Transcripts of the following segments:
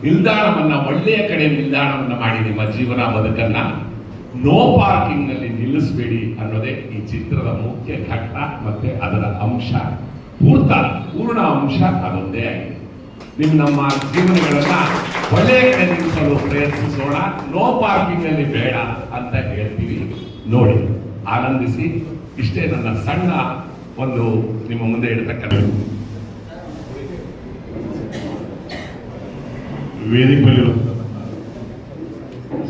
ನಿಲ್ದಾಣವನ್ನ ಒಳ್ಳೆಯ ಕಡೆ ನಿಲ್ದಾಣವನ್ನ ಮಾಡಿ ನಿಮ್ಮ ಜೀವನ ಬದುಕನ್ನ ನೋ ಪಾರ್ಕಿಂಗ್ನಲ್ಲಿ ನಿಲ್ಲಿಸಬೇಡಿ ಅನ್ನೋದೇ ಈ ಚಿತ್ರದ ಮುಖ್ಯ ಘಟ್ಟ ಮತ್ತೆ ಅದರ ಅಂಶ. ಪೂರ್ತ, ಪೂರ್ಣ ಅಂಶ ಅದೊಂದೇ ಆಗಿದೆ. ನಿಮ್ ನಮ್ಮ ಜೀವನಗಳನ್ನ ಒಳ್ಳೆಯ ಕಡೆ ನಿಲ್ಲಿಸಲು ಪ್ರಯತ್ನಿಸೋಣ. ನೋ ಪಾರ್ಕಿಂಗ್ ಅಲ್ಲಿ ಬೇಡ ಅಂತ ಹೇಳ್ತೀವಿ. ನೋಡಿ, ಆನಂದಿಸಿ, ಇಷ್ಟೇ ನನ್ನ ಸಣ್ಣ ಒಂದು ನಿಮ್ಮ ಮುಂದೆ ಇಡತಕ್ಕಂಥ ವೇದಿಕೆ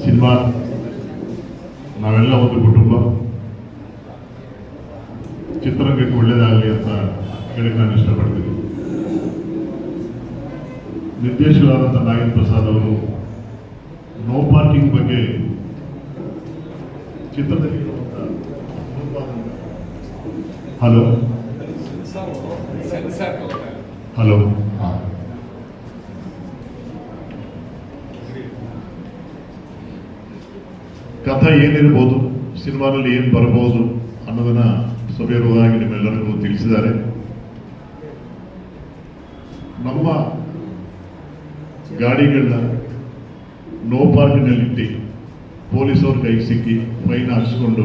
ಸಿನಿಮಾ ನಾವೆಲ್ಲ ಒಂದು ಕುಟುಂಬ. ಚಿತ್ರರಂಗಕ್ಕೆ ಒಳ್ಳೇದಾಗಲಿ ಅಂತ ಹೇಳಿ ನಾನು ಇಷ್ಟಪಡ್ತೀನಿ. ನಿರ್ದೇಶಕರಾದಂಥ ನಾಗೇಂದ್ರ ಪ್ರಸಾದ್ ಅವರು ನೋ ಪಾರ್ಕಿಂಗ್ ಬಗ್ಗೆ ಚಿತ್ರದಲ್ಲಿ ಹಲೋ? ಹಲೋ? ಹಾಂ. ಕಥೆ ಏನಿರ್ಬೋದು, ಸಿನಿಮಾದಲ್ಲಿ ಏನು ಬರಬಹುದು ಅನ್ನೋದನ್ನು ಸವಿವರವಾಗಿ ನಿಮ್ಮೆಲ್ಲರಿಗೂ ತಿಳಿಸಿದ್ದಾರೆ. ನಮ್ಮ ಗಾಡಿಗಳನ್ನ ನೋ ಪಾರ್ಕಿನಲ್ಲಿಟ್ಟು ಪೊಲೀಸವ್ರ ಕೈಗೆ ಸಿಕ್ಕಿ ಫೈನ್ ಹಾಕಿಸ್ಕೊಂಡು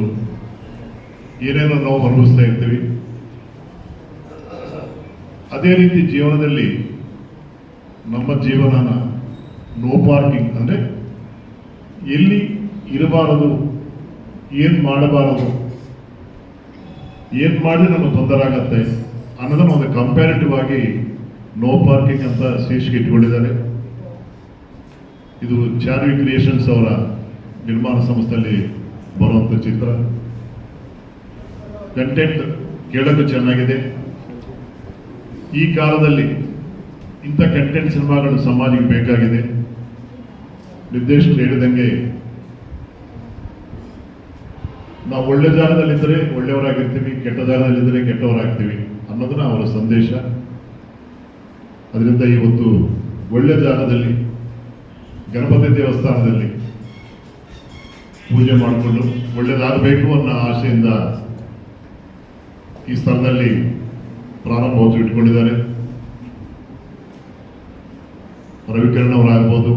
ಏನೇನೋ ನಾವು ಅನುಭವಿಸ್ತಾ ಇರ್ತೀವಿ. ಅದೇ ರೀತಿ ಜೀವನದಲ್ಲಿ ನಮ್ಮ ಜೀವನನ ನೋ ಪಾರ್ಕಿಂಗ್ ಅಂದರೆ ಎಲ್ಲಿ ಇರಬಾರದು. ಏನು ಮಾಡಬಾರದು? ಏನು ಮಾಡಿದ್ರೆ ನಮಗೆ ತೊಂದರೆ ಆಗತ್ತೆ? ಅನ್ನೋದನ್ನ ಒಂದು ಕಂಪ್ಯಾರಿಟಿವ್ ಆಗಿ ನೋ ಪಾರ್ಕಿಂಗ್ ಅಂತ ಶೀರ್ಷಿಕೆ ಇಟ್ಕೊಂಡಿದ್ದಾರೆ. ಇದು ಚಾರ್ವಿ ಕ್ರಿಯೇಷನ್ಸ್ ಅವರ ನಿರ್ಮಾಣ ಸಂಸ್ಥೆಯಲ್ಲಿ ಬರುವಂಥ ಚಿತ್ರ. ಕಂಟೆಂಟ್ ಕೇಳೋಕ್ಕೂ ಚೆನ್ನಾಗಿದೆ. ಈ ಕಾಲದಲ್ಲಿ ಇಂಥ ಕಂಟೆಂಟ್ ಸಿನಿಮಾಗಳು ಸಮಾಜಕ್ಕೆ ಬೇಕಾಗಿದೆ. ನಿರ್ದೇಶಕರು ಹೇಳಿದಂಗೆ ನಾವು ಒಳ್ಳೆ ಜಾಗದಲ್ಲಿದ್ದರೆ ಒಳ್ಳೆಯವರಾಗಿರ್ತೀವಿ, ಕೆಟ್ಟ ಜಾಗದಲ್ಲಿದ್ದರೆ ಕೆಟ್ಟವರಾಗ್ತೀವಿ ಅನ್ನೋದನ್ನ ಅವರ ಸಂದೇಶ. ಅದರಿಂದ ಇವತ್ತು ಒಳ್ಳೆ ಜಾಗದಲ್ಲಿ, ಗಣಪತಿ ದೇವಸ್ಥಾನದಲ್ಲಿ ಪೂಜೆ ಮಾಡಿಕೊಂಡು ಒಳ್ಳೆಯದಾಗಬೇಕು ಅನ್ನೋ ಆಶೆಯಿಂದ ಈ ಸ್ಥಳದಲ್ಲಿ ಪ್ರಾರಂಭೋತ್ಸವ ಇಟ್ಕೊಂಡಿದ್ದಾರೆ. ರವಿಕಿರಣ್ ಅವರಾಗ್ಬೋದು,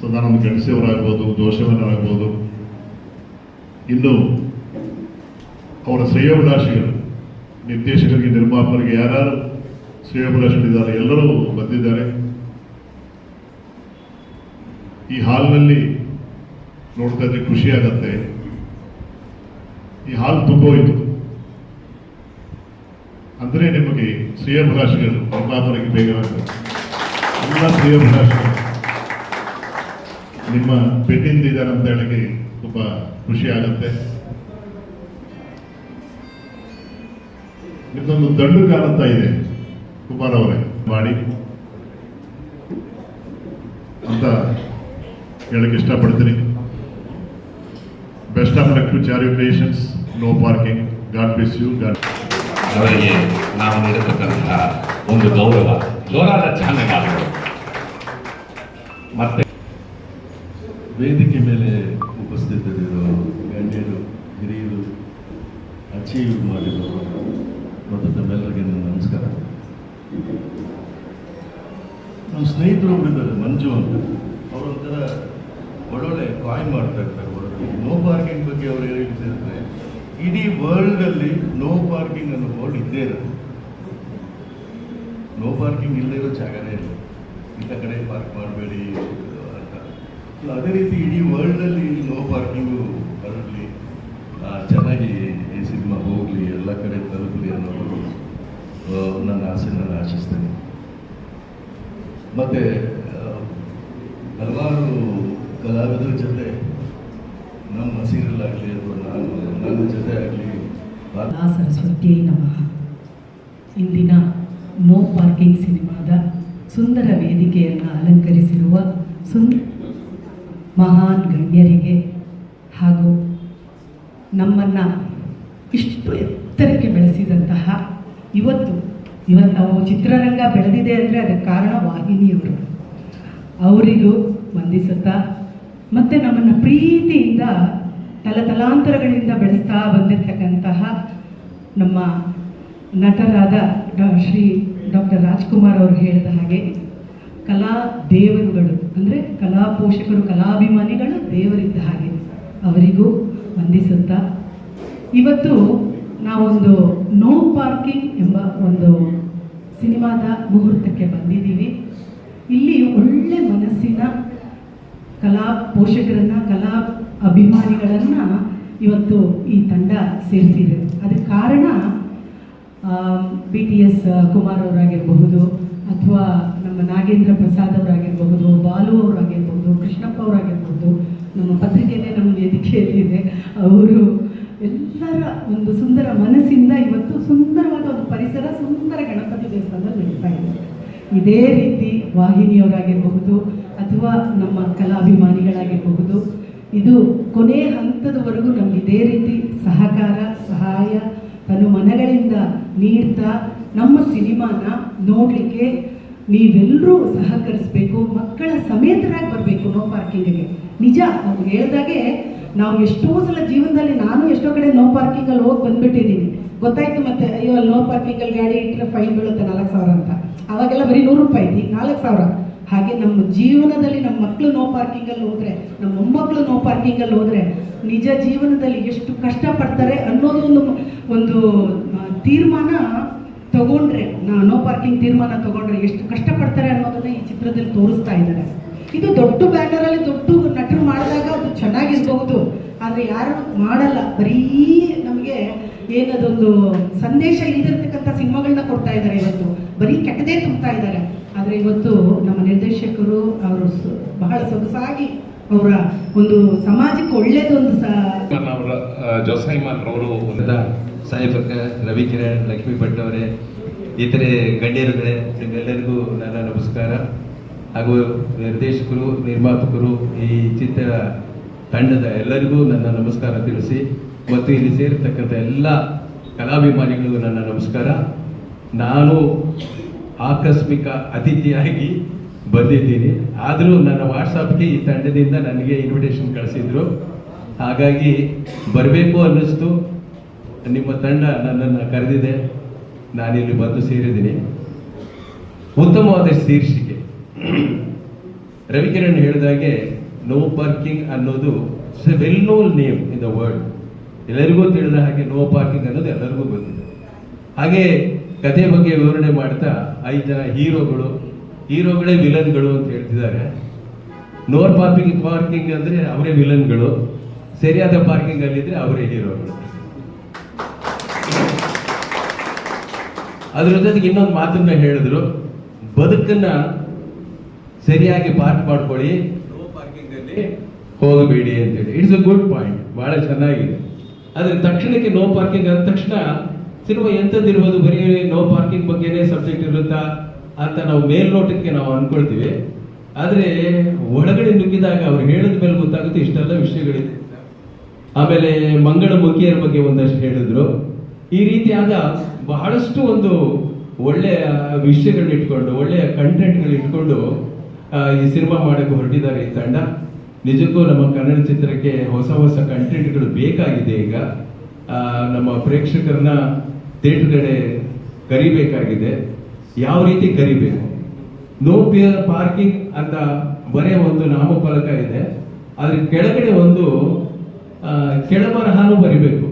ಸದಾನಂದ ಗಣಸಿ ಅವರಾಗ್ಬೋದು ಜೋಶವನವರಾಗ್ಬೋದು ಇನ್ನು ಅವರ ಶ್ರೇಯೋಭಿಲಾಷಿಗಳು, ನಿರ್ದೇಶಕರಿಗೆ, ನಿರ್ಮಾಪಕರಿಗೆ ಯಾರ್ಯಾರು ಶ್ರೇಯೋಭಿಲಾಷಿಗಳಿದ್ದಾರೆ, ಎಲ್ಲರೂ ಬಂದಿದ್ದಾರೆ. ಈ ಹಾಲ್ನಲ್ಲಿ ನೋಡ್ತಾ ಇದ್ರೆ ಖುಷಿ ಆಗತ್ತೆ. ಈ ಹಾಲ್ ತುಂಬೋಯ್ತು ಅಂದ್ರೆ ನಿಮಗೆ ಶ್ರೇಯೋಭಿಲಾಷಿಗಳು, ನಿರ್ಮಾಪಕರಿಗೆ ಬೇಗ ಎಲ್ಲ ಶ್ರೇಯೋಭಿಲಾಷಿಗಳು ನಿಮ್ಮ ಪೆಟ್ಟಿಂದಿದ್ದಾರೆ ಅಂತ ಹೇಳಿ ತುಂಬಾ ಖುಷಿ ಆಗುತ್ತೆ. ಇದೊಂದು ದಂಡು ಕಾಣುತ್ತಾ ಇದೆ ಕುಮಾರ್ ಅವರೇ. ಮಾಡಿ. ಅಂತ ಹೇಳಕ್ ಇಷ್ಟಪಡ್ತೀನಿ. Best of luck to Chari Creations no parking God bless you God ಅವರಿಗೆ ನಾವು ನೀಡತಕ್ಕಂತಹ ಒಂದು ಗೌರವ ಜೋರಾದ ಚಾನಲ್ ಮತ್ತೆ ವೇದಿಕೆ ಮೇಲೆ ಉಪಸ್ಥಿತರಿರೋ ಗಣ್ಯರು, ಹಿರಿಯರು ಅಚೀವ್ ಮಾಡಿದರು ಮತ್ತು ತಮ್ಮೆಲ್ಲರಿಗೆ ನನ್ನ ನಮಸ್ಕಾರ. ನಮ್ಮ ಸ್ನೇಹಿತರು ಒಬ್ಬರಿದ್ದಾರೆ ಮಂಜು ಅಂತ. ಅವರೊಂಥರ ಒಳ್ಳೊಳ್ಳೆ ಕಾಯ್ ಮಾಡ್ತಾ ಇರ್ತಾರೆ ಹೊರಗಡೆ ನೋ ಪಾರ್ಕಿಂಗ್ ಬಗ್ಗೆ ಅವ್ರು ಏನು ಹೇಳ್ತಿರ್ತಾರೆ ಇಡೀ ವರ್ಲ್ಡಲ್ಲಿ ನೋ ಪಾರ್ಕಿಂಗ್ ಅನ್ನೋ ಬೋರ್ಡ್ ಇದ್ದೇ ಇರುತ್ತೆ ನೋ ಪಾರ್ಕಿಂಗ್ ಇಲ್ಲದೆ ಇರೋ ಜಾಗನೇ ಇಲ್ಲ. ಇಂಥ ಕಡೆ ಪಾರ್ಕ್ ಮಾಡಬೇಡಿ. ಅದೇ ರೀತಿ ಇಡೀ ವರ್ಲ್ಡಲ್ಲಿ ನೋ ಪಾರ್ಕಿಂಗು ಬರಲಿ ಚೆನ್ನಾಗಿ ಈ ಸಿನಿಮಾ ಹೋಗಲಿ, ಎಲ್ಲ ಕಡೆ ತಲುಪಲಿ ಅನ್ನೋದು ನನ್ನ ಆಸೆ, ನಾನು ಆಶಿಸ್ತೇನೆ. ಮತ್ತು ಹಲವಾರು ಕಲಾವಿದರ ಜೊತೆ ನಮ್ಮ ಸೀರಿಯಲ್ ಆಗಲಿ ಅಥವಾ ನಾನು, ನನ್ನ ಜೊತೆ ಆಗಲಿ ಸರಸ್ವತಿಯೇ ನಮಃ. ಇಂದಿನ ನೋ ಪಾರ್ಕಿಂಗ್ ಸಿನಿಮಾದ ಸುಂದರ ವೇದಿಕೆಯನ್ನು ಅಲಂಕರಿಸಿರುವ ಸುಂದ ಮಹಾನ್ ಗಣ್ಯರಿಗೆ ಹಾಗೂ ನಮ್ಮನ್ನು ಇಷ್ಟು ಎತ್ತರಕ್ಕೆ ಬೆಳೆಸಿದಂತಹ ಇವತ್ತು ಇವತ್ತು ನಾವು ಚಿತ್ರರಂಗ ಬೆಳೆದಿದೆ ಅಂದರೆ ಅದಕ್ಕೆ ಕಾರಣ ವಾಹಿನಿಯವರು. ಅವರಿಗೂ ವಂದಿಸುತ್ತಾ, ಮತ್ತು ನಮ್ಮನ್ನು ಪ್ರೀತಿಯಿಂದ ತಲತಲಾಂತರಗಳಿಂದ ಬೆಳೆಸ್ತಾ ಬಂದಿರತಕ್ಕಂತಹ ನಮ್ಮ ನಟರಾದ ಡಾ ಶ್ರೀ ಡಾಕ್ಟರ್ ರಾಜ್ಕುಮಾರ್ ಅವರು ಹೇಳಿದ ಹಾಗೆ ಕಲಾ ದೇವರುಗಳು, ಅಂದರೆ ಕಲಾ ಪೋಷಕರು, ಕಲಾಭಿಮಾನಿಗಳು ದೇವರಿದ್ದ ಹಾಗೆ ಅವರಿಗೂ ವಂದಿಸುತ್ತಾ. ಇವತ್ತು ನಾವೊಂದು ನೋ ಪಾರ್ಕಿಂಗ್ ಎಂಬ ಒಂದು ಸಿನಿಮಾದ ಮುಹೂರ್ತಕ್ಕೆ ಬಂದಿದ್ದೀವಿ. ಇಲ್ಲಿ ಒಳ್ಳೆ ಮನಸ್ಸಿನ ಕಲಾ ಪೋಷಕರನ್ನ, ಕಲಾ ಅಭಿಮಾನಿಗಳನ್ನ ಇವತ್ತು ಈ ತಂಡ ಸೇರಿಸಿದೆ. ಅದಕ್ಕೆ ಕಾರಣ ಬಿ ಟಿ ಎಸ್ ಕುಮಾರ್ ಅವರಾಗಿರಬಹುದು ಅಥವಾ ನಮ್ಮ ನಾಗೇಂದ್ರ ಪ್ರಸಾದ್ ಅವರಾಗಿರ್ಬಹುದು, ಬಾಲು ಅವರಾಗಿರ್ಬಹುದು, ಕೃಷ್ಣಪ್ಪ ಅವರಾಗಿರ್ಬಹುದು, ನಮ್ಮ ಪತ್ರಿಕೆಯಲ್ಲೇ ನಮ್ಮ ವೇದಿಕೆಯಲ್ಲಿದೆ ಅವರು ಎಲ್ಲರ ಒಂದು ಸುಂದರ ಮನಸ್ಸಿಂದ ಇವತ್ತು ಸುಂದರವಾದ ಒಂದು ಪರಿಸರ, ಸುಂದರ ಗಣಪತಿ ದೇವಸ್ಥಾನದಲ್ಲಿ ನಡೀತಾ ಇದೆ. ಇದೇ ರೀತಿ ವಾಹಿನಿಯವರಾಗಿರಬಹುದು ಅಥವಾ ನಮ್ಮ ಕಲಾಭಿಮಾನಿಗಳಾಗಿರಬಹುದು. ಇದು ಕೊನೆಯ ಹಂತದವರೆಗೂ ನಮ್ಗೆ ಇದೇ ರೀತಿ ಸಹಕಾರ, ಸಹಾಯ ತನ್ನ ಮನಗಳಿಂದ ನೀಡ್ತಾ ನಮ್ಮ ಸಿನಿಮಾನ ನೋಡಲಿಕ್ಕೆ ನೀವೆಲ್ಲರೂ ಸಹಕರಿಸಬೇಕು, ಮಕ್ಕಳ ಸಮೇತರಾಗಿ ಬರಬೇಕು ನೋ ಪಾರ್ಕಿಂಗಿಗೆ. ನಿಜ, ಅವ್ರು ಹೇಳ್ದಾಗೆ ನಾವು ಎಷ್ಟೋ ಸಲ ಜೀವನದಲ್ಲಿ ನಾನು ಎಷ್ಟೋ ಕಡೆ ನೋ ಪಾರ್ಕಿಂಗಲ್ಲಿ ಹೋಗಿ ಬಂದ್ಬಿಟ್ಟಿದ್ದೀನಿ. ಗೊತ್ತಾಯ್ತು ಮತ್ತೆ, ಅಯ್ಯೋ, ಅಲ್ಲಿ ನೋ ಪಾರ್ಕಿಂಗಲ್ಲಿ ಗಾಡಿ ಇಟ್ಟರೆ ಫೈನ್ ಬೀಳುತ್ತೆ ನಾಲ್ಕು ಸಾವಿರ ಅಂತ. ಅವಾಗೆಲ್ಲ ಬರೀ ನೂರು ರೂಪಾಯಿ ಐತಿ, ನಾಲ್ಕು ಸಾವಿರ. ಹಾಗೆ ನಮ್ಮ ಜೀವನದಲ್ಲಿ ನಮ್ಮ ಮಕ್ಕಳು ನೋ ಪಾರ್ಕಿಂಗಲ್ಲಿ ಹೋದ್ರೆ, ನಮ್ಮ ಮೊಮ್ಮಕ್ಕಳು ನೋ ಪಾರ್ಕಿಂಗಲ್ಲಿ ಹೋದ್ರೆ ನಿಜ ಜೀವನದಲ್ಲಿ ಎಷ್ಟು ಕಷ್ಟಪಡ್ತಾರೆ ಅನ್ನೋದು ಒಂದು ಒಂದು ತೀರ್ಮಾನ ತಗೊಂಡ್ರೆ ನಾ- ಪಾರ್ಕಿಂಗ್ ತೀರ್ಮಾನ ತಗೊಂಡ್ರೆ ಎಷ್ಟು ಕಷ್ಟಪಡ್ತಾರೆ ಅನ್ನೋದನ್ನ ಈ ಚಿತ್ರದಲ್ಲಿ ತೋರಿಸ್ತಾ ಇದ್ದಾರೆ. ಇದು ದೊಡ್ಡ ಬ್ಯಾನರಲ್ಲಿ ದೊಡ್ಡ ನಟರು ಮಾಡಿದಾಗ ಅದು ಚೆನ್ನಾಗಿರ್ಬಹುದು. ಆದರೆ ಯಾರು ಮಾಡಲ್ಲ. ಬರೀ ನಮಗೆ ಏನದೊಂದು ಸಂದೇಶ ಇಲ್ದಿರ್ತಕ್ಕಂಥ ಸಿನಿಮಾಗಳನ್ನ ಕೊಡ್ತಾ ಇದ್ದಾರೆ ಇವತ್ತು. ಬರೀ ಕೆಟ್ಟದೇ ತುಂಬ್ತಾ ಇದ್ದಾರೆ. ಆದರೆ ಇವತ್ತು ನಮ್ಮ ನಿರ್ದೇಶಕರು, ಅವರು ಬಹಳ ಸೊಗಸಾಗಿ ಅವರ ಒಂದು ಸಮಾಜಕ್ಕೆ ಒಳ್ಳೇದೊಂದು ಸ ಅವರ ಜೋಸೈಮಾನ್ ಅವರು ಎಲ್ಲ ರವಿ ರವಿಕಿರಣ್ ಲಕ್ಷ್ಮೀ ಭಟ್ ಅವರೇ ಇತರೆ ಗಣ್ಯರುಗಳೇ ನಿಮ್ಮೆಲ್ಲರಿಗೂ ನನ್ನ ನಮಸ್ಕಾರ. ಹಾಗೂ ನಿರ್ದೇಶಕರು ನಿರ್ಮಾಪಕರು ಈ ಚಿತ್ರ ತಂಡದ ಎಲ್ಲರಿಗೂ ನನ್ನ ನಮಸ್ಕಾರ ತಿಳಿಸಿ ಮತ್ತು ಇಲ್ಲಿ ಸೇರಿರ್ತಕ್ಕಂಥ ಎಲ್ಲ ಕಲಾಭಿಮಾನಿಗಳಿಗೂ ನನ್ನ ನಮಸ್ಕಾರ. ನಾನು ಆಕಸ್ಮಿಕ ಅತಿಥಿಯಾಗಿ ಬಂದಿದ್ದೀನಿ. ಆದರೂ ನನ್ನ ವಾಟ್ಸಪ್ಗೆ ಈ ತಂಡದಿಂದ ನನಗೆ ಇನ್ವಿಟೇಷನ್ ಕಳಿಸಿದ್ರು. ಹಾಗಾಗಿ ಬರಬೇಕು ಅನ್ನಿಸ್ತು. ನಿಮ್ಮ ತಂಡ ನನ್ನನ್ನು ಕರೆದಿದೆ. ನಾನಿಲ್ಲಿ ಬಂದು ಸೇರಿದ್ದೀನಿ. ಉತ್ತಮವಾದ ಶೀರ್ಷಿಕೆ. ರವಿಕಿರಣ್ ಹೇಳಿದಾಗೆ ನೋ ಪಾರ್ಕಿಂಗ್ ಅನ್ನೋದು well known name in the world ಎಲ್ಲರಿಗೂ ತಿಳಿದ ಹಾಗೆ ನೋ ಪಾರ್ಕಿಂಗ್ ಅನ್ನೋದು ಎಲ್ಲರಿಗೂ ಗೊತ್ತಿದೆ. ಹಾಗೆ ಕಥೆ ಬಗ್ಗೆ ವಿವರಣೆ ಮಾಡ್ತಾ, ಐದು ಜನ ಹೀರೋಗಳು ಹೀರೋಗಳೇ ವಿಲನ್ಗಳು ಅಂತ ಹೇಳ್ತಿದ್ದಾರೆ. ನೋರ್ ಪಾರ್ಕಿಂಗ್ ಪಾರ್ಕಿಂಗ್ ಅಂದ್ರೆ ಅವರೇ ವಿಲನ್ಗಳು. ಸರಿಯಾದ ಪಾರ್ಕಿಂಗ್ ಅಲ್ಲಿದ್ರೆ ಅವರೇ ಹೀರೋಗಳು. ಅದ್ರ ಜೊತೆಗೆ ಇನ್ನೊಂದು ಮಾತನ್ನ ಹೇಳಿದ್ರು. ಬದುಕನ್ನ ಸರಿಯಾಗಿ ಪಾರ್ಕ್ ಮಾಡ್ಕೊಳ್ಳಿ. ನೋ ಪಾರ್ಕಿಂಗ್ ಅಲ್ಲಿ ಹೋಗಬೇಡಿ ಅಂತೇಳಿ ಇಟ್ಸ್ ಅ ಗುಡ್ ಪಾಯಿಂಟ್ ಬಹಳ ಚೆನ್ನಾಗಿದೆ. ಆದ್ರೆ ತಕ್ಷಣಕ್ಕೆ ನೋ ಪಾರ್ಕಿಂಗ್ ಅಂದ ತಕ್ಷಣ ಸಿನಿಮಾ ಎಂಥದ್ದಿರ್ಬೋದು ಬರೀ ನೋ ಪಾರ್ಕಿಂಗ್ ಬಗ್ಗೆನೇ ಸಬ್ಜೆಕ್ಟ್ ಇರುತ್ತಾ? ಅಂತ ನಾವು ಮೇಲ್ನೋಟಕ್ಕೆ ನಾವು ಅನ್ಕೊಳ್ತೀವಿ. ಆದರೆ ಒಳಗಡೆ ನುಗ್ಗಿದಾಗ ಅವ್ರು ಹೇಳಿದ ಮೇಲೆ ಗೊತ್ತಾಗುತ್ತೆ ಇಷ್ಟೆಲ್ಲ ವಿಷಯಗಳಿದೆ. ಆಮೇಲೆ ಮಂಗಳ ಮುಖಿಯರ ಬಗ್ಗೆ ಒಂದಷ್ಟು ಹೇಳಿದ್ರು. ಈ ರೀತಿಯಾದ ಬಹಳಷ್ಟು ಒಂದು ಒಳ್ಳೆಯ ವಿಷಯಗಳನ್ನ ಇಟ್ಕೊಂಡು, ಒಳ್ಳೆಯ ಕಂಟೆಂಟ್ಗಳು ಇಟ್ಕೊಂಡು ಈ ಸಿನಿಮಾ ಮಾಡಕ್ಕೆ ಹೊರಟಿದ್ದಾರೆ ಈ ತಂಡ. ನಿಜಕ್ಕೂ ನಮ್ಮ ಕನ್ನಡ ಚಿತ್ರಕ್ಕೆ ಹೊಸ ಹೊಸ ಕಂಟೆಂಟ್ಗಳು ಬೇಕಾಗಿದೆ ಈಗ. ನಮ್ಮ ಪ್ರೇಕ್ಷಕರನ್ನ ಥಿಯೇಟರ್ ಕಡೆ ಕರಿಬೇಕಾಗಿದೆ. ಯಾವ ರೀತಿ ಕರಿಬೇಕು? ನೋ ಪಿಯರ್ ಪಾರ್ಕಿಂಗ್ ಅಂತ ಬರೇ ಒಂದು ನಾಮಫಲಕ ಇದೆ. ಅದ್ರ ಕೆಳಗಡೆ ಒಂದು ಕೆಳಬರಹಾನು ಬರಿಬೇಕು.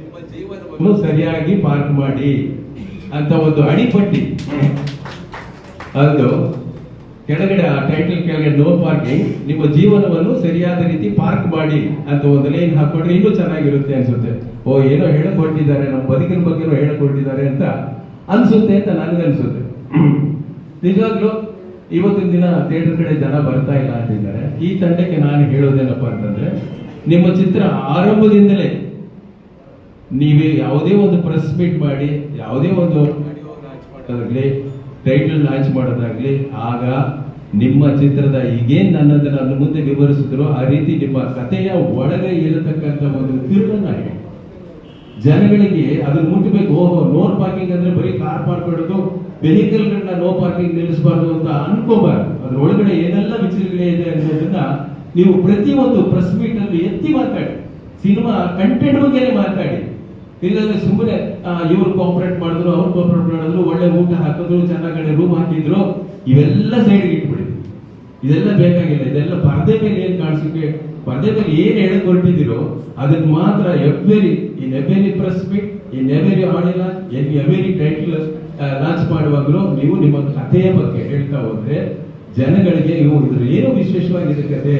ನಿಮ್ಮ ಜೀವನವನ್ನು ಸರಿಯಾಗಿ ಪಾರ್ಕ್ ಮಾಡಿ ಅಂತ ಒಂದು ಅಡಿಪಟ್ಟಿ. ಅದು ಕೆಳಗಡೆ, ಆ ಟೈಟಲ್ ಕೆಳಗಡೆ ನೋ ಪಾರ್ಕಿಂಗ್ ನಿಮ್ಮ ಜೀವನವನ್ನು ಸರಿಯಾದ ರೀತಿ ಪಾರ್ಕ್ ಮಾಡಿ ಅಂತ ಒಂದು ಲೈನ್ ಹಾಕೊಂಡ್ರೆ ಇನ್ನೂ ಚೆನ್ನಾಗಿರುತ್ತೆ ಅನ್ಸುತ್ತೆ. ಓ, ಏನೋ ಹೇಳಿಕೊಟ್ಟಿದ್ದಾರೆ, ನಮ್ಮ ಬದುಕಿನ ಬಗ್ಗೆ ಹೇಳಿಕೊಟ್ಟಿದ್ದಾರೆ ಅಂತ ಅನ್ಸುತ್ತೆ ಅಂತ ನನಗನ್ಸುತ್ತೆ. ನಿಜವಾಗ್ಲೂ ಇವತ್ತಿನ ದಿನ ಥಿಯೇಟರ್ ಕಡೆ ಜನ ಬರ್ತಾ ಇಲ್ಲ ಅಂತಿದ್ದಾರೆ. ಈ ತಂಡಕ್ಕೆ ನಾನು ಹೇಳೋದೇನಪ್ಪ ಅಂತಂದ್ರೆ, ನಿಮ್ಮ ಚಿತ್ರ ಆರಂಭದಿಂದಲೇ ನೀವೇ ಯಾವುದೇ ಒಂದು ಪ್ರೆಸ್ ಮೀಟ್ ಮಾಡಿ, ಯಾವುದೇ ಒಂದು ಮಾಡೋದಾಗ್ಲಿ ಟೈಟಲ್ ಲಾಂಚ್ ಮಾಡೋದಾಗ್ಲಿ, ಆಗ ನಿಮ್ಮ ಚಿತ್ರದ ಈಗೇನ್ ನನ್ನದನ್ನ ನನ್ನ ಮುಂದೆ ವಿವರಿಸಿದ್ರು ಆ ರೀತಿ ನಿಮ್ಮ ಕಥೆಯ ಒಳಗೆ ಇರತಕ್ಕಂಥ ಒಂದು ತಿರುಳನ್ನ ಜನಗಳಿಗೆ ಅದನ್ನ ಮುಟ್ಟಬೇಕು ಓಹೋ ನೋರ್ ಪಾರ್ಕಿಂಗ್ ಅಂದ್ರೆ ಬರೀ ಕಾರ್ ಪಾರ್ಕ್ ಮಾಡೋದು ವೆಹಿಕಲ್ಗಳನ್ನ ನೋ ಪಾರ್ಕಿಂಗ್ ನಿಲ್ಲಿಸಬಾರ್ದು ಅಂತ ಅನ್ಕೋಬಾರ್ದು. ಅದ್ರ ಒಳಗಡೆ ಏನೆಲ್ಲ ವಿಚಾರಗಳೇ ಇದೆ ಅನ್ನೋದನ್ನ ನೀವು ಪ್ರತಿಯೊಂದು ಪ್ರೆಸ್ ಮೀಟ್ ಅಲ್ಲಿ ಎತ್ತಿ ಮಾತಾಡಿ. ಸಿನಿಮಾ ಕಂಟೆಂಟ್ ಬಗ್ಗೆನೇ ಮಾತಾಡಿ. ಇಲ್ಲಾಂದ್ರೆ ಸುಮ್ಮನೆ ಇವ್ರು ಕಾಪರೇಟ್ ಮಾಡಿದ್ರು, ಅವ್ರು ಕಾಪರೇಟ್ ಮಾಡಿದ್ರು, ಒಳ್ಳೆ ಊಟ ಹಾಕಿದ್ರು ಚೆನ್ನಾಗಿ ರೂಮ್ ಹಾಕಿದ್ರು, ಇವೆಲ್ಲ ಸೈಡ್ಗೆ ಇಟ್ಬಿಡಿ. ಇದೆಲ್ಲ ಬೇಕಾಗಿಲ್ಲ. ಇದೆಲ್ಲ ಪರದೆ ಮೇಲೆ ಏನ್ ಕಾಣಿಸಕ್ಕೆ ಪರದೆ ಮೇಲೆ ಏನ್ ಹೇಳಕ್ ಹೊರಟಿದ್ದೀರೋ ಅದನ್ನ ಮಾತ್ರ every in every press meet in every ಆಡಿಲ್ಲ in every title launch ಮಾಡುವಾಗಲೂ ನೀವು ನಿಮ್ಮ ಕಥೆಯ ಬಗ್ಗೆ ಹೇಳ್ತಾ ಹೋದ್ರೆ ಜನಗಳಿಗೆ ಇವು ಇದ್ರ ಏನು ವಿಶೇಷವಾಗಿದೆ ಕತೆ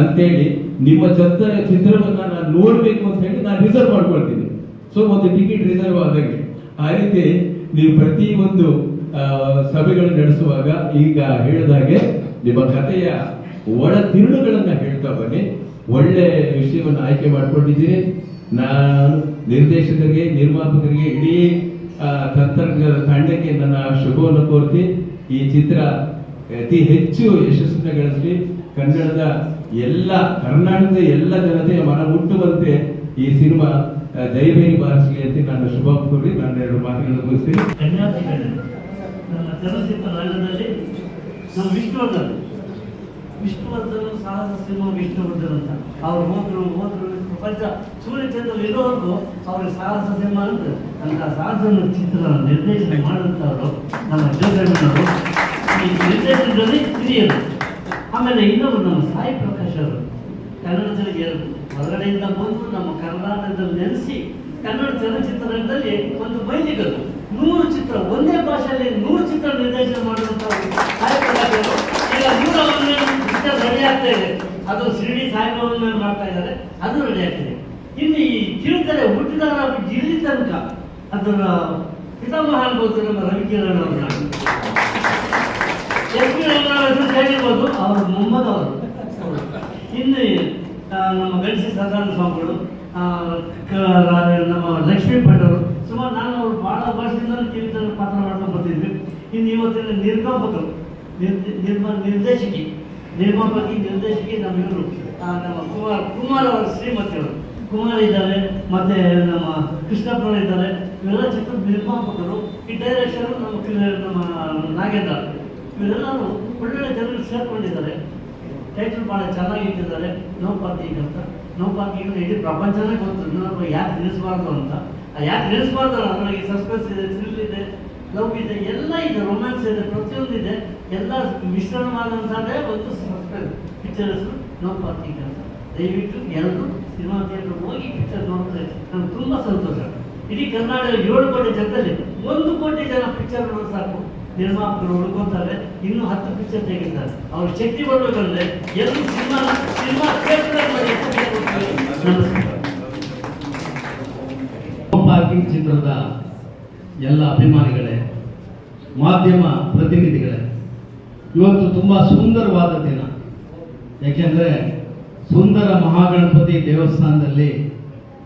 ಅಂತೇಳಿ ನಿಮ್ಮ ಚಿತ್ರದ ಚಿತ್ರವನ್ನ ನಾನು ನೋಡ್ಬೇಕು ಅಂತ ಹೇಳಿ ನಾನು ರಿಸರ್ವ್ ಮಾಡ್ಕೊಳ್ತೀನಿ. ಸೊ ಒಂದು ಟಿಕೆಟ್ ರಿಸರ್ವ್ ಆದಂಗೆ. ಆ ರೀತಿ ನೀವು ಪ್ರತಿ ಒಂದು ಸಭೆಗಳನ್ನು ನಡೆಸುವಾಗ ಈಗ ಹೇಳಿದಾಗೆ ನಿಮ್ಮ ಕಥೆಯ ಒಳ ತಿರುಳುಗಳನ್ನ ಹೇಳ್ತಾ ಬನ್ನಿ. ಒಳ್ಳೆ ವಿಷಯವನ್ನು ಆಯ್ಕೆ ಮಾಡ್ಕೊಂಡಿದ್ದೀರಿ. ನಾನು ನಿರ್ದೇಶಕರಿಗೆ, ನಿರ್ಮಾಪಕರಿಗೆ ಇಡೀ ತಂತ್ರಜ್ಞರ ತಂಡಕ್ಕೆ ನನ್ನ ಶುಭವನ್ನು ಕೋರ್ತಿ. ಈ ಚಿತ್ರ ಅತಿ ಹೆಚ್ಚು ಯಶಸ್ಸನ್ನ ಗಳಿಸಲಿ. ಕನ್ನಡದ ಎಲ್ಲ, ಕರ್ನಾಟಕದ ಎಲ್ಲ ಜನತೆಯ ಮನ ಮುಟ್ಟುವಂತೆ ಈ ಸಿನಿಮಾ ಜೈಬೇರಿ ಬಾರಿಸಲಿ ಅಂತ ನಾನು ಶುಭ ಕೋರಿ ನಾನು ಎರಡು ಮಾತುಗಳನ್ನು ಮುಗಿಸ್ತೀನಿ. ವಿಷ್ಣುವರ್ಧನ್. ವಿಷ್ಣುವರ್ಧನ್ ಸಾಹಸ ಸಿನಿಮಾ ವಿಷ್ಣುವರ್ಧನ್ ಅಂತ. ಅವ್ರು ಹೋದ್ರು ಹೋದ್ರು ಪ್ರಪಂಚ ಸೂರ್ಯಚಂದ್ರ ಇರೋವರೆಗೂ ಅವ್ರಿಗೆ ಸಾಹಸ ಸಿನಿಮಾ ಅಂತ ಸಾಹಸ ಚಿತ್ರ ನಿರ್ದೇಶನ ಮಾಡಿದಂಥವ್ರು ನಮ್ಮ ಜೋಗಣ್ಣವರು ಈ ನಿರ್ದೇಶನದಲ್ಲಿ ಹಿರಿಯರು. ಆಮೇಲೆ ಇನ್ನೊಬ್ರು ನಮ್ಮ ಸಾಯಿ ಪ್ರಕಾಶ್ ಅವರು. ಕನ್ನಡದಲ್ಲಿ ಹೊರಗಡೆಯಿಂದ ಬಂದು ನಮ್ಮ ಕರ್ನಾಟಕದಲ್ಲಿ ನೆನೆಸಿ ಕನ್ನಡ ಚಲನಚಿತ್ರರಂಗದಲ್ಲಿ ಒಂದು ಮೈಲಿಗರು ನೂರು ಚಿತ್ರ, ಒಂದೇ ಭಾಷೆಯಲ್ಲಿ ನೂರು ಚಿತ್ರ ನಿರ್ದೇಶನ ಮಾಡುವಂಥವ್ರು ಸಾಯಿ ಪ್ರಕಾಶ್ ಅವರು. ಈಗ ನೂರ ಚಿತ್ರ ರೆಡಿ ಇದೆ. ಅದು ಶಿರಡಿ ಸಾಯಿಬಾಬನ ಮಾಡ್ತಾ ಇದ್ದಾರೆ, ಅದು ರೆಡಿ ಆಗ್ತಿದೆ ಇನ್ನು ಈ ಕಿರುತೆರೆ ಹುಟ್ಟಿದಾರ ಬಿಟ್ಟು ಇಲ್ಲಿ ತನಕ ಅದರ ಪಿತಾಮಹ ಅನ್ಬೋದು ನಮ್ಮ ರವಿಕಿರಣ್ ಅವರ ಎಸ್ ಪಿ ಹೆಸರು ಅವ್ರ ಮೊಮ್ಮದವರು ಇನ್ನು ನಮ್ಮ ಗಣಸಿ ಸದಾನಂದ ಸ್ವಾಮಿಗಳು ನಮ್ಮ ಲಕ್ಷ್ಮೀ ಭಟ್ ಅವರು, ಸುಮಾರು ನಾನು ಅವರು ಬಹಳ ವರ್ಷದಿಂದ ಕಿವಿತನ ಪಾತ್ರ ಮಾಡ್ಕೊಂಡು ಬರ್ತಿದ್ವಿ. ಇನ್ನು ಇವತ್ತಿನ ನಿರ್ಮಾಪಕರು, ನಿರ್ದ- ನಿರ್ಮ, ನಿರ್ದೇಶಕಿ ನಿರ್ಮಾಪಕಿ ನಿರ್ದೇಶಕಿ ನಮ್ಮ ಇವರು. ನಮ್ಮ ಕುಮಾರ್ ಕುಮಾರ್ ಅವರ, ಶ್ರೀಮತಿ ಅವರು. ಕುಮಾರ್ ಇದ್ದಾರೆ, ಮತ್ತೆ ನಮ್ಮ ಕೃಷ್ಣಪ್ಪನ ಇದ್ದಾರೆ. ಇವೆಲ್ಲ ಚಿತ್ರದ ನಿರ್ಮಾಪಕರು. ಈ ಡೈರೆಕ್ಷನ್ ನಮ್ಮ ನಮ್ಮ ನಾಗೇಂದ್ರ ಇವರೆಲ್ಲರೂ ಒಳ್ಳೊಳ್ಳೆ ಜನರು ಸೇರ್ಕೊಂಡಿದ್ದಾರೆ. ಟೈಟಲ್ ಭಾಳ ಚೆನ್ನಾಗಿ ಇಟ್ಟಿದ್ದಾರೆ. ನೋ ಪಾರ್ಕಿಂಗ್ ಅಂತ. ನೋ ಪಾರ್ಕಿಂಗ್ ಇಡೀ ಪ್ರಪಂಚನೇ ಗೊತ್ತು. ಯಾಕೆ ನಿಲ್ಲಿಸಬಾರ್ದು ಅಂತ. ಯಾಕೆ ನಿಲ್ಲಿಸಬಾರ್ದು ಅದರಲ್ಲಿ ಸಸ್ಪೆನ್ಸ್ ಇದೆ ಥ್ರಿಲ್ ಲವ್ ಇದೆ ಎಲ್ಲ ಇದೆ ರೊಮ್ಯಾನ್ಸ್ ಇದೆ, ಪ್ರತಿಯೊಂದು ಇದೆ. ಎಲ್ಲ ಮಿಶ್ರಣವಾದಂಥದ್ದೇ ಒಂದು ಸಸ್ಪೆನ್ಸ್ ಪಿಕ್ಚರ್ ಹೆಸರು ನೋ ಪಾರ್ಕಿಂಗ್ ಅಂತ. ದಯವಿಟ್ಟು ಎಲ್ಲರೂ ಸಿನಿಮಾ ಥಿಯೇಟರ್ ಹೋಗಿ ಪಿಕ್ಚರ್ ನೋಡಿದ್ರೆ ನಂಗೆ ತುಂಬ ಸಂತೋಷ. ಇಡೀ ಕರ್ನಾಟಕ ಏಳು ಕೋಟಿ ಜನದಲ್ಲಿ ಒಂದು ಕೋಟಿ ಜನ ಪಿಕ್ಚರ್ ನೋಡೋದು ಸಾಕು. ನಿರ್ಮಾಪಕರು ಹುಡ್ಕೊಂತಾರೆ ಇನ್ನೂ ಹತ್ತು ಪಿಕ್ಚರ್ ತೆಗಿತಾರೆ. ಅವ್ರ ಶಕ್ತಿ ಬರಬೇಕಂದ್ರೆ ಎಲ್ಲರೂ ಸಿನಿಮಾ ಸಿನಿಮಾ ಥಿಯೇಟರ್ ಪಾರ್ಕಿಂಗ್ ಚಿತ್ರದ ಎಲ್ಲ ಅಭಿಮಾನಿಗಳೇ, ಮಾಧ್ಯಮ ಪ್ರತಿನಿಧಿಗಳೇ, ಇವತ್ತು ತುಂಬ ಸುಂದರವಾದ ದಿನ. ಯಾಕೆಂದರೆ ಸುಂದರ ಮಹಾಗಣಪತಿ ದೇವಸ್ಥಾನದಲ್ಲಿ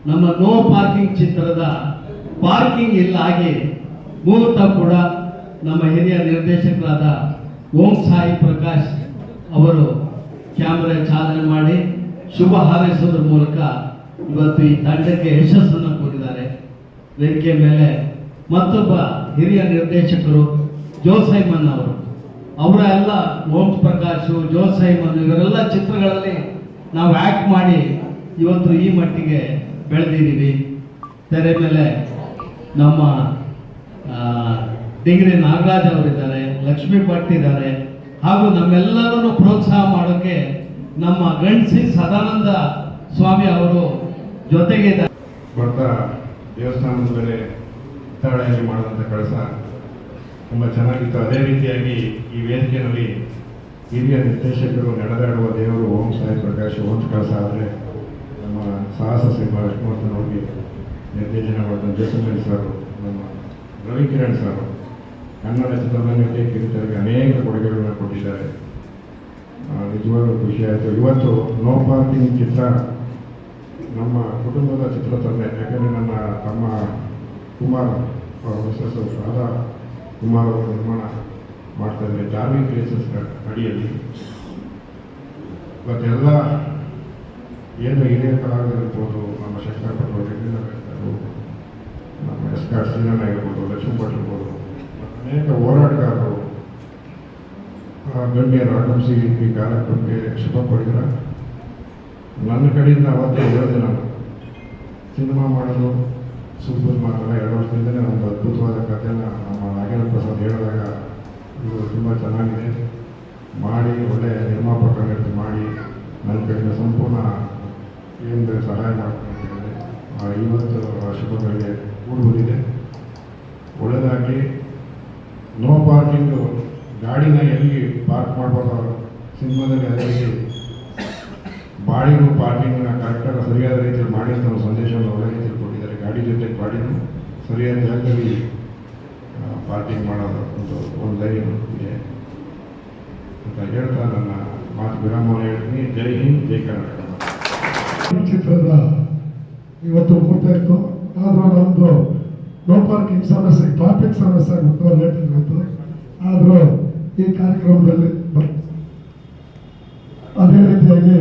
ನಮ್ಮ ನೋ ಪಾರ್ಕಿಂಗ್ ಚಿತ್ರದ ಪಾರ್ಕಿಂಗ್ ಇಲ್ಲ ಆಗಿ ಮುಹೂರ್ತ ಕೂಡ ನಮ್ಮ ಹಿರಿಯ ನಿರ್ದೇಶಕರಾದ ಓಂ ಸಾಯಿ ಪ್ರಕಾಶ್ ಅವರು ಕ್ಯಾಮ್ರಾ ಚಾಲನೆ ಮಾಡಿ ಶುಭ ಹಾರೈಸೋದ್ರ ಮೂಲಕ ಇವತ್ತು ಈ ತಂಡಕ್ಕೆ ಯಶಸ್ಸನ್ನು ಕೋರಿದ್ದಾರೆ ವೇದಿಕೆ ಮೇಲೆ ಮತ್ತೊಬ್ಬ ಹಿರಿಯ ನಿರ್ದೇಶಕರು ಜೋಸೈಮನ್ ಅವರು. ಅವರ ಎಲ್ಲ ಓಂ ಪ್ರಕಾಶು, ಜೋಸೈಮನ್ ಇವರೆಲ್ಲ ಚಿತ್ರಗಳಲ್ಲಿ ನಾವು ಆ್ಯಕ್ಟ್ ಮಾಡಿ ಇವತ್ತು ಈ ಮಟ್ಟಿಗೆ ಬೆಳೆದಿದ್ದೀವಿ. ತೆರೆ ಮೇಲೆ ನಮ್ಮ ಡಿಗ್ರಿ ನಾಗರಾಜ್ ಅವರಿದ್ದಾರೆ, ಲಕ್ಷ್ಮೀ ಭಟ್ ಇದ್ದಾರೆ, ಹಾಗೂ ನಮ್ಮೆಲ್ಲರನ್ನು ಪ್ರೋತ್ಸಾಹ ಮಾಡೋಕ್ಕೆ ನಮ್ಮ ಗಂಡಸಿ ಸದಾನಂದ ಸ್ವಾಮಿ ಅವರು ಜೊತೆಗೆ ಬರ್ತಾ ದೇವಸ್ಥಾನದ ಮೇಲೆ ಹಿತ್ತಾಳೆಯಲ್ಲಿ ಮಾಡಿದಂಥ ಕೆಲಸ ತುಂಬ ಚೆನ್ನಾಗಿತ್ತು. ಅದೇ ರೀತಿಯಾಗಿ ಈ ವೇದಿಕೆಯಲ್ಲಿ ಹಿರಿಯ ನಿರ್ದೇಶಕರು ನಡೆದಾಡುವ ದೇವರು ಓಂ ಸಾಯಿ ಪ್ರಕಾಶ್ ಓಂ ಕೆಲಸ ಆದರೆ ನಮ್ಮ ಸಾಹಸ ಸಿಂಹ ವಿಷ್ಣುವರ್ಧನ್ ನೋಡಿ ನಿರ್ದೇಶನ ಮಾಡಿದ ಜಸಮಣಿ ಸರ್, ನಮ್ಮ ರವಿಕಿರಣ್ ಸರ್, ಕನ್ನಡ ಚಿತ್ರರಂಗಕ್ಕೆ ಕಿರಿತರಿಗೆ ಅನೇಕ ಕೊಡುಗೆಗಳನ್ನು ಕೊಟ್ಟಿದ್ದಾರೆ. ನಿಜವಾಗಲೂ ನಿಜವಾಗ್ಲೂ ಖುಷಿ ಆಯಿತು. ಇವತ್ತು ನೋ ಪಾರ್ಕಿಂಗ್ ಚಿತ್ರ ನಮ್ಮ ಕುಟುಂಬದ ಚಿತ್ರ ತಂದೆ ಯಾಕಂದರೆ ನನ್ನ ತಮ್ಮ ಕುಮಾರ್ ಮಿಸಸ್ ರಾಧಾ ಕುಮಾರ್ ಅವರು ನಿರ್ಮಾಣ ಮಾಡ್ತಾ ಇದ್ದಾರೆ. ಜಾರ್ವಿಂಗ್ ಪ್ಲೇಸಸ್ ಅಡಿಯಲ್ಲಿ. ಇವತ್ತೆಲ್ಲ ಏನು ಹಿರಿಯ ಕಲಾವಿದರಿರ್ಬೋದು, ನಮ್ಮ ಶಂಕರ್ ಭಟ್ ಅವರು, ನಮ್ಮ ಎಸ್ ಆರ್ ಶ್ರೀರಣ್ಣ ಇರ್ಬೋದು ಲಕ್ಷ್ಮೀ ಭಟ್ ಇರ್ಬೋದು ಅನೇಕ ಹೋರಾಟಗಾರರು ಗಣ್ಯರು ಆಗಮಿಸಿ ಈ ಕಾರ್ಯಕ್ರಮಕ್ಕೆ ಶುಭ ಪಡಿದ್ರ ನನ್ನ ಕಡೆಯಿಂದ ಅವತ್ತೇ ಹೇಳಿದೆ ನಾನು, ಸಿನಿಮಾ ಮಾಡೋದು ಸೂಪರ್ ಮಾಡಲ್ಲ ಎರಡು ವರ್ಷದಿಂದಲೇ ಒಂದು ಅದ್ಭುತವಾದ ಕಥೆನ ನಮ್ಮ ನಾಗೇಂದ್ರ ಪ್ರಸಾದ್ ಹೇಳಿದಾಗ ಇದು ತುಂಬ ಚೆನ್ನಾಗಿದೆ. ಮಾಡಿ, ಒಳ್ಳೆ ನಿರ್ಮಾಪಕ ಮಾಡಿ, ನನ್ನ ಕಡೆಯಿಂದ ಸಂಪೂರ್ಣ ಏನು ಸಹಾಯ ಮಾಡ್ತೀನಿ ಇವತ್ತು ಶುಭಗಳಿಗೆ ಬಂದಿದೆ. ಒಳ್ಳೆಯದಾಗಿ ನೋ ಪಾರ್ಕಿಂಗು, ಗಾಡಿನ ಎಲ್ಲಿ ಪಾರ್ಕ್ ಮಾಡ್ಬೋದು, ಸಿನಿಮಾದಲ್ಲಿ ಅದರಲ್ಲಿ ಬಾಡಿಗೂ ಪಾರ್ಕಿಂಗ್ನ ಕರೆಕ್ಟಾಗಿ ಸರಿಯಾದ ರೀತಿಯಲ್ಲಿ ಮಾಡಿ ಅಂತ ಸಂದೇಶವನ್ನು ಒಳ್ಳೆ ರೀತಿಯಲ್ಲಿ ಗಾಡಿ ಜೊತೆ ಗಾಡಿನೂ ಸರಿಯಾದ ಜಾಗದಲ್ಲಿ ಪಾರ್ಟಿ ಮಾಡೋದು ಒಂದು ಒಂದು ಲೈನ್ ಇದೆ. ಅಂತ ಹೇಳ್ತಾ ನನ್ನ ಮಾತು ವಿರಾಮ ಹೇಳ್ತೀನಿ. ಜೈ ಹಿಂದ್, ಜೈ ಕರ್ನಾಟಕ. ಚಿತ್ರದ ಇವತ್ತು ಮುಗ್ದಾಯ್ತು ಆದರೂ ನಮ್ಮದು ನೋ ಪಾರ್ಕಿಂಗ್ ಸಮಸ್ಯೆ ಟ್ರಾಫಿಕ್ ಸಮಸ್ಯೆ ಮತ್ತು ಲೇಟ್ ಆಗುತ್ತೆ ಆದರೂ ಈ ಕಾರ್ಯಕ್ರಮದಲ್ಲಿ ಅದೇ ರೀತಿಯಾಗಿ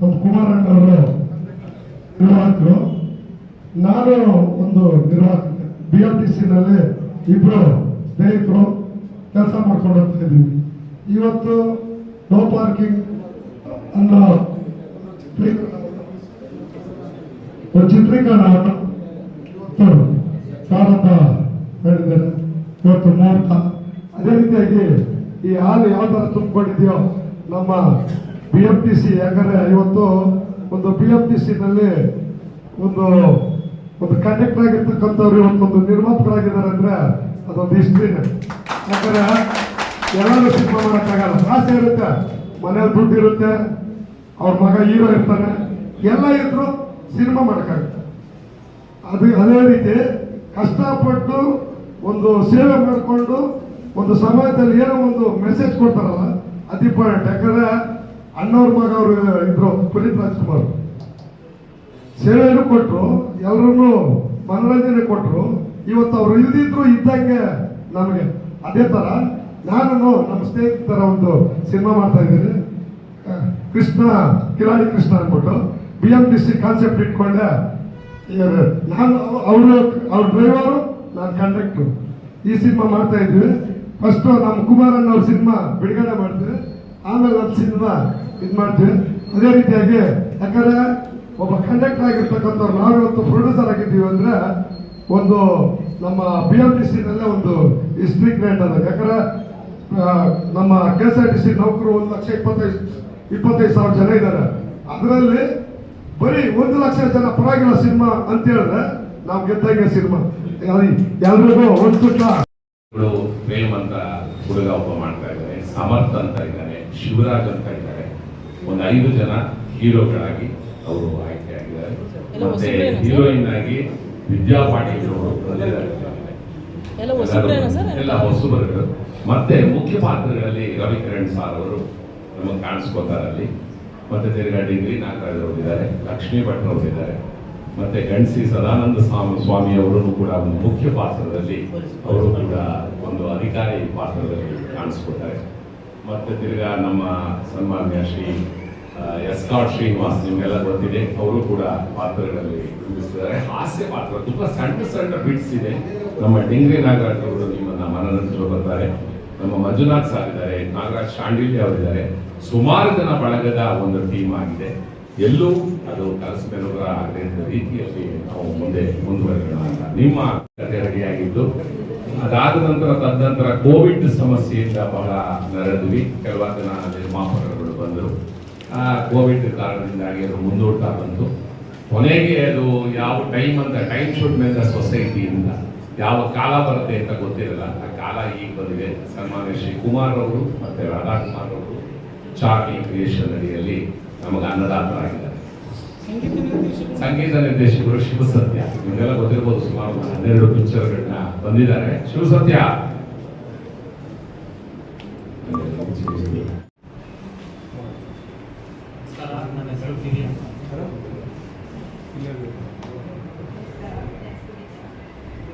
ನಮ್ಮ ಕುಮಾರಣ್ಣವರು ನಾನು ಒಂದು ನಿರ್ವಾಹಕ ಬಿ ಎಂ ಟಿ ಸಿನಲ್ಲಿ ಇಬ್ಬರು ಸ್ನೇಹಿತರು ಕೆಲಸ ಮಾಡ್ಕೊಂಡು ಹೋಗ್ತಾ ಇದ್ದೀವಿ. ಇವತ್ತು ನೋ ಪಾರ್ಕಿಂಗ್ ಅನ್ನೋ ಒಂದು ಚಿತ್ರೀಕರಣವನ್ನು ಇವತ್ತು ಪ್ರಾರಂಭ ಮಾಡಿದ್ದಾರೆ ಇವತ್ತು ಮುಹೂರ್ತ ಅದೇ ರೀತಿಯಾಗಿ ಈ ಹಾಲು ಯಾವ ಥರ ತುಂಬಿಕೊಂಡಿದೆಯೋ ನಮ್ಮ ಬಿ ಎಂ ಟಿ ಸಿ ಯಾಕಂದರೆ ಇವತ್ತು ಒಂದು ಬಿ ಎಂ ಟಿ ಸಿನಲ್ಲಿ ಒಂದು ಒಂದು ಕಂಡಕ್ಟರ್ ಆಗಿರ್ತಕ್ಕಂಥವ್ರು ಇವತ್ತೊಂದು ನಿರ್ಮಾಪಕರಾಗಿದ್ದಾರೆ ಅಂದ್ರೆ ಅದೊಂದು ಹಿಸ್ಟ್ರಿನೇ ಯಾಕಂದ್ರೆ ಎಲ್ಲರೂ ಸಿನಿಮಾ ಮಾಡೋಕ್ಕಾಗಲ್ಲ. ಆಸೆ ಇರುತ್ತೆ, ಮನೇಲಿ ದುಡ್ಡು ಇರುತ್ತೆ, ಅವ್ರ ಮಗ ಹೀರೋ ಇರ್ತಾನೆ, ಎಲ್ಲ ಇದ್ರು ಸಿನಿಮಾ ಮಾಡೋಕ್ಕಾಗುತ್ತೆ. ಅದು ಅದೇ ರೀತಿ ಕಷ್ಟಪಟ್ಟು ಒಂದು ಸೇವೆ ಮಾಡಿಕೊಂಡು ಒಂದು ಸಮಾಜದಲ್ಲಿ ಏನೋ ಒಂದು ಮೆಸೇಜ್ ಕೊಡ್ತಾರಲ್ಲ, ಅದು ಇಂಪಾರ್ಟೆಂಟ್ ಯಾಕಂದ್ರೆ ಅಣ್ಣವ್ರ ಮಗ ಅವರು ಇದ್ರು, ಪುನೀತ್ ರಾಜ್ಕುಮಾರ್. ಸೇವೆಯನ್ನು ಕೊಟ್ಟರು ಎಲ್ಲರನ್ನು ಮನೋರಂಜನೆ ಕೊಟ್ಟರು ಇವತ್ತು ಅವರು ಇಲ್ದಿದ್ರು ಇದ್ದಂಗೆ ನಮಗೆ ಅದೇ ಥರ ನಾನು ನಮ್ಮ ಸ್ನೇಹಿತರ ಒಂದು ಸಿನಿಮಾ ಮಾಡ್ತಾ ಇದ್ದೀನಿ. ಕೃಷ್ಣ, ಕಿರಾಣಿ ಕೃಷ್ಣ ಅಂದ್ಬಿಟ್ಟು B M T C concept ಇಟ್ಕೊಂಡೆ. ನಾನು ಅವರು, ಅವ್ರ ಡ್ರೈವರು, ನಾನು ಕಂಡಕ್ಟ್ರು ಈ ಸಿನಿಮಾ ಮಾಡ್ತಾ ಇದ್ವಿ. ಫಸ್ಟು ನಮ್ಮ ಕುಮಾರನ್ನ ಅವ್ರ ಸಿನಿಮಾ ಬಿಡುಗಡೆ ಮಾಡ್ತೀವಿ. ಆಮೇಲೆ ನಮ್ಮ ಸಿನಿಮಾ ಇದು ಮಾಡ್ತೀವಿ. ಅದೇ ರೀತಿಯಾಗಿ, ಯಾಕಂದ್ರೆ ಒಬ್ಬ ಕಂಡಕ್ಟರ್ ಆಗಿರ್ತಕ್ಕಂಥವ್ರು ನಾವು ಇವತ್ತು ಪ್ರೊಡ್ಯೂಸರ್ ಆಗಿದ್ದೀವಿ ಅಂದ್ರೆ ಒಂದು ನಮ್ಮ ಬಿ ಎಂ ಟಿ ಸಿನಲ್ಲೇ ಒಂದು ಹಿಸ್ಟ್ರಿ ಕ್ರಿಯೇಟ್ ಅದ. ಯಾಕಂದ್ರೆ ನಮ್ಮ K S R T C ನೌಕರು ಒಂದು ಲಕ್ಷ ಇಪ್ಪತ್ತೈದು ಇಪ್ಪತ್ತೈದು ಸಾವಿರ ಜನ ಇದ್ದಾರೆ. ಅದರಲ್ಲಿ ಬರೀ ಒಂದು ಲಕ್ಷ ಜನ ಪರವಾಗಿಲ್ಲ ಸಿನಿಮಾ ಅಂತ ಹೇಳಿದ್ರೆ ನಾವು ಗೆದ್ದಂಗೆ ಸಿನಿಮಾ. ಎಲ್ರಿಗೂ ಒಂದು ಸುತ್ತ ಪ್ರೇಮ್ ಹುಡುಗ ಒಬ್ಬ ಮಾಡ್ತಾ ಇದ್ದಾರೆ, ಸಮರ್ಥ್ ಅಂತ ಇದ್ದಾರೆ, ಶಿವರಾಜ್ ಅಂತ ಇದ್ದಾರೆ. ಒಂದು ಐದು ಜನ ಹೀರೋಗಳಾಗಿ ಅವರು ಆಯ್ಕೆ ಆಗಿದ್ದಾರೆ. ಮತ್ತೆ ಹೀರೋಯಿನ್ ಆಗಿ ವಿದ್ಯಾ ಪಾಟೀಲ್ ಅವರು ಬಂದಿದ್ದಾರೆ. ಎಲ್ಲ ಹೊಸಬರುಗಳು ಮತ್ತೆ ಮುಖ್ಯ ಪಾತ್ರಗಳಲ್ಲಿ ರವಿಕಿರಣ್ ಸಾರ್ ಅವರು ನಮಗೆ ಕಾಣಿಸ್ಕೋತಾರೆ ಅಲ್ಲಿ ಮತ್ತೆ ತಿರ್ಗಾ ಡಿಗ್ರಿ ನಾಗರಾಜ್ ಅವರು ಇದ್ದಾರೆ ಲಕ್ಷ್ಮೀ ಭಟ್ ಅವರು ಇದ್ದಾರೆ. ಮತ್ತೆ ಗಣಸಿ ಸದಾನಂದ ಸ್ವಾಮಿ ಸ್ವಾಮಿ ಅವರು ಕೂಡ ಒಂದು ಮುಖ್ಯ ಪಾತ್ರದಲ್ಲಿ ಅವರು ಕೂಡ ಒಂದು ಅಧಿಕಾರಿ ಪಾತ್ರದಲ್ಲಿ ಕಾಣಿಸ್ಕೊತಾರೆ. ಮತ್ತೆ ತಿರ್ಗಾ ನಮ್ಮ ಸನ್ಮಾನ್ಯ ಶ್ರೀ ಎಸ್ ಕಾರ್ ಶ್ರೀನಿವಾಸ್ ನಿಮ್ಗೆಲ್ಲ ಗೊತ್ತಿದೆ, ಅವರು ಕೂಡ ಪಾತ್ರಗಳಲ್ಲಿ ಬಿಂಬಿಸಿದ್ದಾರೆ ಹಾಸ್ಯ ಪಾತ್ರ, ತುಂಬಾ ಸಣ್ಣ ಸಣ್ಣ ಬಿಟ್ಸ್ ಇದೆ. ನಮ್ಮ ಡಿಂಗ್ರಿ ನಾಗರಾಜ್ ಅವರು ನಿಮ್ಮನ್ನ ಮನರಂಜನೆ ಬರ್ತಾರೆ. ನಮ್ಮ ಮಂಜುನಾಥ್ ಸರ್ ಇದ್ದಾರೆ, ನಾಗರಾಜ್ ಶಾಂಡಿಲ್ಯ ಅವರಿದ್ದಾರೆ. ಸುಮಾರು ಜನ ಬಳಗದ ಒಂದು ಟೀಮ್ ಆಗಿದೆ. ಎಲ್ಲೂ ಅದು ಆಗದೆ ಇದ್ದ ರೀತಿಯಲ್ಲಿ ನಾವು ಮುಂದೆ ಮುಂದುವರೆಯೋಣ ಅಂತ. ನಿಮ್ಮ ಕತೆ ರೆಡಿಯಾಗಿದ್ದು, ಅದಾದ ನಂತರ ತದನಂತರ ಕೋವಿಡ್ ಸಮಸ್ಯೆಯಿಂದ ಬಹಳ ನರದ್ವಿ ಕೆಲವು ಜನ ನಿರ್ಮಾಪಕರುಗಳು ಬಂದರು. ಕೋವಿಡ್ ಕಾರಣದಿಂದಾಗಿ ಅದು ಮುಂದೂಡ್ತಾ ಬಂತು ಕೊನೆಗೆ ಅದು ಯಾವ ಟೈಮ್ ಅಂತ ಟೈಮ್ ಶೂಟ್ ಮೇಲೆ ಸೊಸೈಟಿಯಿಂದ ಯಾವ ಕಾಲ ಬರುತ್ತೆ ಅಂತ ಗೊತ್ತಿರಲ್ಲ. ಆ ಕಾಲ ಈಗ ಬಂದಿದೆ. ಸನ್ಮಾನ್ಯ ಶ್ರೀ ಕುಮಾರ್ ಅವರು ಮತ್ತೆ ರಾಧಾಕುಮಾರ್ ಅವರು ಚಾರ್ಲಿ ಕ್ರಿಯೇಷನ್ ಅಡಿಯಲ್ಲಿ ನಮಗೆ ಅನ್ನದಾತರಾಗಿದ್ದಾರೆ ಸಂಗೀತ ನಿರ್ದೇಶಕರು. ಶಿವಸತ್ಯ. ನಿಮಗೆಲ್ಲ ಗೊತ್ತಿರ್ಬೋದು ಸುಮಾರು ಹನ್ನೆರಡು ಪಿಕ್ಚರ್ಗಳನ್ನ ಬಂದಿದ್ದಾರೆ. ಶಿವಸತ್ಯ ನನ್ನ ಹೆಸರು ಕಿರಿಯ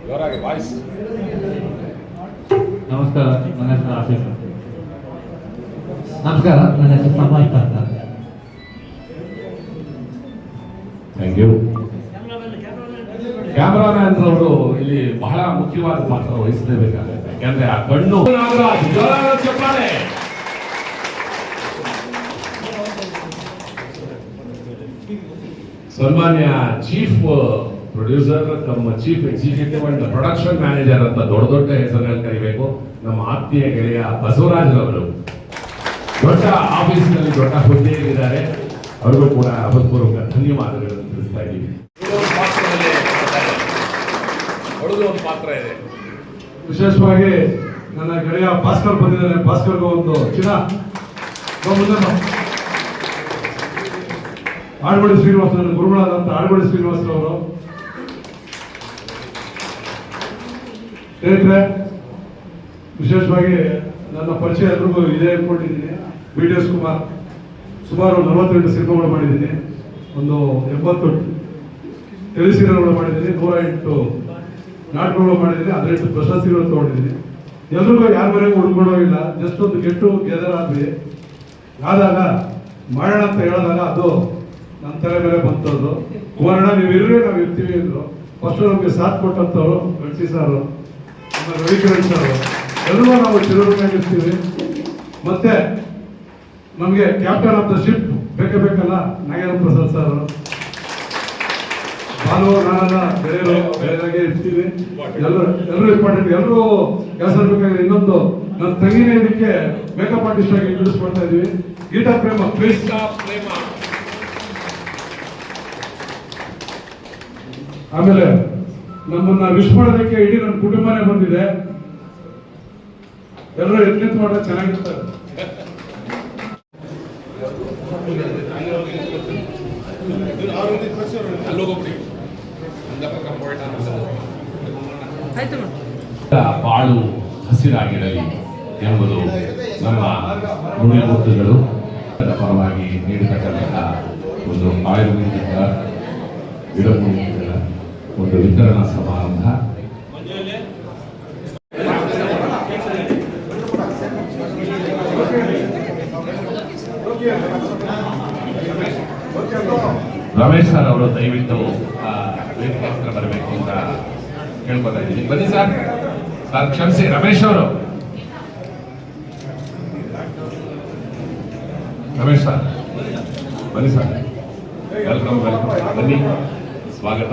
ಜೋರಾಗಿ ವಾಯ್ಸ್ ನಮಸ್ಕಾರ ನನ್ನ ಹೆಸರು ಆಸಿಫ್ ಅಂತ. ಹೆಸರು ಸಮರ್ಥ ಅಂತ ಥ್ಯಾಂಕ್ ಯು ಕ್ಯಾಮರಾಮ್ಯಾನ್ ಅವರು ಇಲ್ಲಿ ಬಹಳ ಮುಖ್ಯವಾದ ಪಾತ್ರ ವಹಿಸಲೇಬೇಕಾಗುತ್ತೆ. ಯಾಕಂದ್ರೆ ಆ ಕಣ್ಣು ಚಪ್ಪಾಳೆ. ಸನ್ಮಾನ್ಯ ಚೀಫ್ ಪ್ರೊಡ್ಯೂಸರ್ ನಮ್ಮ chief executive and production manager ಅಂತ ದೊಡ್ಡ ದೊಡ್ಡ ಹೆಸರುಗಳನ್ನು ಕರಿಬೇಕು. ನಮ್ಮ ಆತ್ಮೀಯ ಗೆಳೆಯ ಬಸವರಾಜ್ರವರು. ದೊಡ್ಡ ಆಫೀಸ್ನಲ್ಲಿ ದೊಡ್ಡ ಹುದ್ದೆಯಲ್ಲಿದ್ದಾರೆ. ಅವರಿಗೂ ಕೂಡ ಅಭೂತಪೂರ್ವಕ ಧನ್ಯವಾದಗಳನ್ನು ತಿಳಿಸ್ತಾ ಇದ್ದೀವಿ. ಒಂದು ಪಾತ್ರ ಇದೆ. ವಿಶೇಷವಾಗಿ ನನ್ನ ಗೆಳೆಯ ಭಾಸ್ಕರ್ ಬಂದಿದ್ದಾರೆ. ಭಾಸ್ಕರ್ಗೂ ಒಂದು ಚಿನ್ನ. ಆಳ್ವಾಡಿ ಶ್ರೀನಿವಾಸ ಗುರುಗಳಾದಂತ ಗುರುಗಳಾದಂಥ ಆಳ್ವಾಡಿ ಶ್ರೀನಿವಾಸ ಅವರು. ಸ್ನೇಹಿತರೆ ವಿಶೇಷವಾಗಿ ನನ್ನ ಪರಿಚಯ ಎಲ್ರಿಗೂ ಇದೆ ಅನ್ಕೊಂಡಿದ್ದೀನಿ ಬಿ ಡಿ ಎಸ್ ಕುಮಾರ್. ಸುಮಾರು ನಲವತ್ತೆಂಟು ಸಿನಿಮಾಗಳು ಮಾಡಿದ್ದೀನಿ. ಒಂದು ಎಂಬತ್ತು ಟೆಲಿ ಸೀರಿಯಲ್ಗಳು ಮಾಡಿದ್ದೀನಿ. ನೂರ ಎಂಟು ನಾಟಕಗಳು ಮಾಡಿದ್ದೀನಿ. ಹದಿನೆಂಟು ಪ್ರಶಸ್ತಿಗಳು ತಗೊಂಡಿದ್ದೀನಿ. ಎಲ್ರಿಗೂ ಯಾರ ಮನೆಗೂ ಹುಡ್ಕೊಡೋಗಿಲ್ಲ ಜಸ್ಟ್ ಒಂದು ಗೆಟ್ಟು ಗೆದರ್ ಆದ್ವಿ. ಆದಾಗ ಮಾಡೋಣ ಅಂತ ಹೇಳಿದಾಗ ಅದು ನನ್ನ ತಲೆ ಮೇಲೆ ಬಂತದ್ದು ಕುಮಾರಣ್ಣ ನೀವು ನಾವು ಇರ್ತೀವಿ ಅಂದರು. ಫಸ್ಟ್ ನಮಗೆ ಸಾಥ್ ಕೊಟ್ಟಂಥವ್ರು ಗಣಸಿ ಸಾರು ರವಿಕಿರಣ್ ಸಾರು. ಎಲ್ಲರೂ ನಾವು ಚಿರಋಣಿಯಾಗಿರ್ತೀವಿ ಮತ್ತೆ ನಮಗೆ ಕ್ಯಾಪ್ಟನ್ ಆಫ್ ದ ಶಿಪ್ ಬೇಕೇ ಬೇಕಲ್ಲ ನಾಗೇಂದ್ರ ಪ್ರಸಾದ್ ಸರ್ ನಾನು ನಾನೆಲ್ಲ ಬೇರೆ ಬೇರೆದಾಗೆ ಇರ್ತೀವಿ ಎಲ್ಲರೂ ಎಲ್ಲರೂ ಇಂಪಾರ್ಟೆಂಟ್ ಎಲ್ಲರೂ ಕೆಲಸ ಬೇಕಾದ್ರೆ ಇನ್ನೊಂದು ನನ್ನ ತಂಗಿನೇ ಇದಕ್ಕೆ ಮೇಕಪ್ ಆರ್ಟಿಸ್ಟ್ ಆಗಿ ಇಂಟ್ರೊಡ್ಯೂಸ್ ಮಾಡ್ತಾ ಇದೀವಿ. ಗೀತಾ ಪ್ರೇಮ ಪ್ಲೀಸ್ ಆಮೇಲೆ ನಮ್ಮನ್ನ ವಿಶ್ ಮಾಡೋದಕ್ಕೆ ಇಡೀ ನನ್ನ ಕುಟುಂಬನೇ ಬಂದಿದೆ. ಎಲ್ಲರೂ ಎಲ್ಲಿ ಮಾಡ ಚೆನ್ನಾಗಿರ್ತಾರೆ. ಬಾಳು ಹಸಿರಾಗಿರಲಿ ಎಂಬುದು ನಮ್ಮ ನುಡಿಮುತ್ತುಗಳು ಪರವಾಗಿ ನೀಡತಕ್ಕಂತಹ ಒಂದು ಆಯುರ್ವೇದಿಕ ಗಿಡಮೂಲಿಕೆಗಳ ಒಂದು ವಿತರಣಾ ಸಮಾರಂಭ. ರಮೇಶ್ ಸರ್ ಅವರು ದಯವಿಟ್ಟು ವೇದಿಕೆ ಬರಬೇಕು ಅಂತ ಕೇಳ್ಕೊತಾ ಬನ್ನಿ ಸರ್. ಸರ್, ಕ್ಷಮಿಸಿ, ರಮೇಶ್ ಅವರು. ರಮೇಶ್ ಸರ್. ಬನ್ನಿ ಸರ್. ವೆಲ್ಕಮ್ ವೆಲ್ಕಮ್ ಬನ್ನಿ. ಸ್ವಾಗತ.